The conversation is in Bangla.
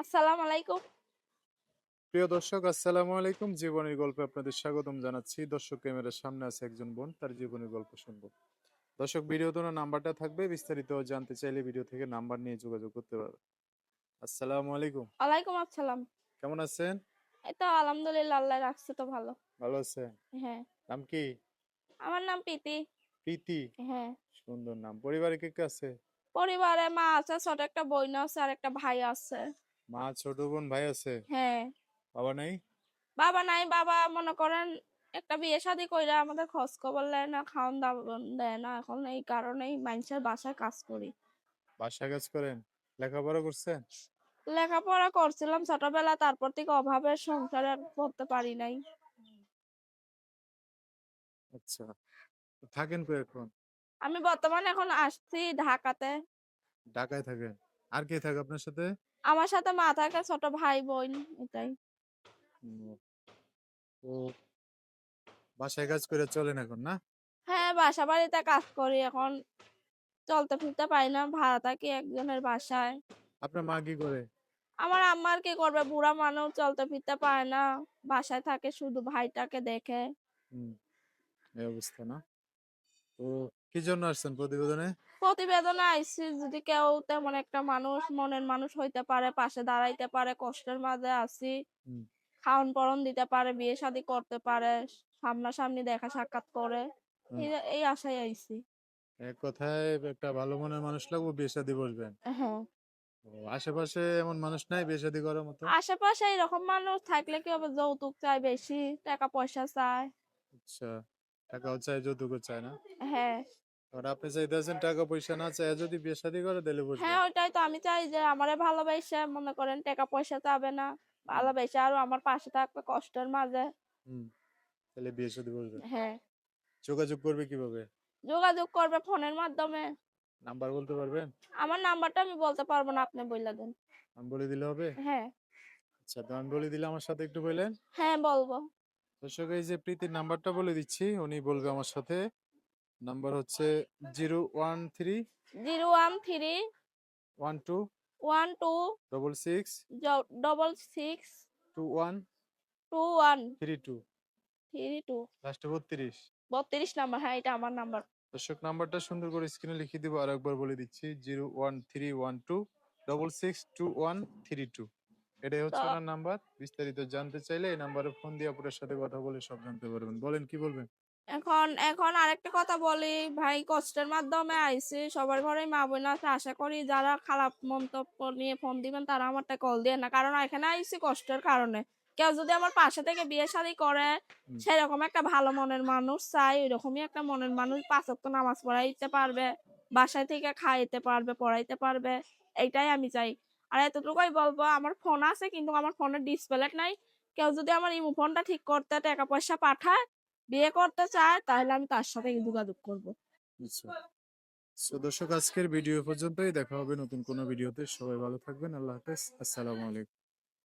আসসালামু আলাইকুম। প্রিয় দর্শক আসসালামু আলাইকুম। জীবনের গল্পে আপনাদের স্বাগতম জানাচ্ছি। দর্শক ক্যামেরার সামনে আছে একজন বোন তার জীবনের গল্প শুনব। দর্শক নাম্বারটা থাকবে। বিস্তারিত জানতে চাইলে ভিডিও থেকে নাম্বার নিয়ে যোগাযোগ করতে পারবে আসসালামু আলাইকুম। ওয়ালাইকুম আসসালাম। কেমন আছেন? এই তো আলহামদুলিল্লাহ আল্লাহ রাখছে তো ভালো। ভালো আছেন? হ্যাঁ। নাম কি? আমার নাম প্রীতি। প্রীতি? হ্যাঁ। সুন্দর নাম। পরিবারে কে কে আছে? পরিবারে মা আছে ছোট একটা বোন আছে আর একটা ভাই আছে। মা ছোট বোন ভাই আছে? হ্যাঁ। বাবা নাই? বাবা নাই বাবা মনে করেন একটা বিয়ে শাদি কইরা আমাদের খোঁজ খবর নেয় না দাওয়ান দেয় না। এখন এই কারণেই মানুষের বাসায় কাজ করি। বাসা কাজ করেন? লেখাপড়া করছেন? লেখাপড়া করছিলাম ছোটবেলা তারপর থেকে অভাবে সংসার আর করতে পারি নাই। আচ্ছা থাকেন কই এখন? আমি বর্তমানে এখন আসছি ঢাকাতে। ঢাকায় থাকেন? আর কে থাকে আপনার সাথে? আমার সাথে মা থাকে ছোট ভাই বোন এটাই ও বাসায় কাজ করে চলেন এখন না? হ্যাঁ বাসা বাড়িতে কাজ করি এখন। চলতে ফিরতে পারি না ভাড়া থাকি একজনের বাসায়। আপনার মা কি করে? আমার আম্মার কি করবে? বুড়া মানুষ চলতে ফিরতে পারে না। বাসায় থাকে শুধু ভাইটাকে দেখে। হুম এই অবস্থা না? তো কি জন্য আসছেন প্রতিবেদনে? প্রতিবেদনে আইসি যদি কেউ তেমন একটা মানুষ মনের মানুষ হইতে পারে পাশে দাঁড়াইতে পারে কষ্টের মাঝে আছি হুম। খাওন পরন দিতে পারে বিয়ে শাদী করতে পারে সামনাসামনি দেখা সাক্ষাৎ করে এই- আশায় আইসি। এক কথায় একটা ভালো মনের মানুষ লাগবে বিয়ে শাদী বসবেন। হ্যাঁ। আশেপাশে এমন মানুষ নাই বিয়ে শাদী করার মতো? আশেপাশে এরকম মানুষ থাকলে কি হবে? যৌতুক চাই বেশি টাকা পয়সা চায়। আচ্ছা। টাকাও চাই যৌতুকও চায় না? হ্যাঁ। আর আপনি চাইতেছেন টাকা পয়সা না চায় যদি বিয়ে শাদী করে তাহলে বসবেন হ্যাঁ তো আমি চাই যে আমারে ভালোবাসে মনে করেন টাকা পয়সা চাবে না। ভালোবাসে আরও আমার পাশে থাকবে কষ্টের মাঝে। হুম তাহলে বিয়ে শাদী বসবেন হ্যাঁ। যোগাযোগ করবে কীভাবে? যোগাযোগ করবে ফোনের মাধ্যমে। নাম্বার বলতে পারবেন? আমার নাম্বারটা আমি বলতে পারব না আপনি বললে দেন। আমি বলে দিলে হবে? হ্যাঁ। আচ্ছা তো আমি বলে দিলে আমার সাথে একটু বললেন হ্যাঁ বলব। দর্শক এই যে প্রীতির নাম্বারটা বলে দিচ্ছি উনি বলবে আমার সাথে। নাম্বার হচ্ছে zero one three zero one three one two one two double six double six two one. Two one. Three two three two. লাস্টে বত্রিশ। বত্রিশ নাম্বার হ্যাঁ এটা আমার নাম্বার। দর্শক নাম্বারটা সুন্দর করে স্ক্রিনে লিখে দিব আর একবার বলে দিচ্ছি zero one three one two double six two one three two. এটাই হচ্ছে ওনার নাম্বার। বিস্তারিত জানতে চাইলে এই নাম্বারে ফোন দিয়ে আপনার সাথে কথা বলে সব জানতে পারবেন। বলেন কি বলবেন? এখন এখন আরেকটা কথা বলি। ভাই কষ্টের মাধ্যমে আইছি সবার ঘরেই মা বোন আছে। আশা করি যারা খারাপ মন্তব্য নিয়ে ফোন দিবেন তারা আমারটা কল দিয়ে না। কারণ এখানে আইছি কষ্টের কারণে। কেউ যদি আমার পাশে থেকে বিয়ে শাদী করে সেরকম একটা ভালো মনের মানুষ চাই। ওইরকমই একটা মনের মানুষ পাঁচ ওয়াক্ত নামাজ পড়াইতে পারবে বাসায় থেকে খাইতে পারবে পড়াইতে পারবে। এইটাই আমি চাই। আর এতটুকুই বলব, আমার ফোন আছে কিন্তু আমার ফোনের ডিসপ্লে নাই। কেউ যদি আমার ইমো ফোনটা ঠিক করতে টাকা পয়সা পাঠায়, বিয়ে করতে চায়, তাহলে আমি তার সাথে যোগাযোগ করব। আচ্ছা। দর্শক, আজকের ভিডিও পর্যন্তই। দেখা হবে নতুন কোনো ভিডিওতে সবাই ভালো থাকবেন। আল্লাহ হাফেজ। আসসালামু আলাইকুম।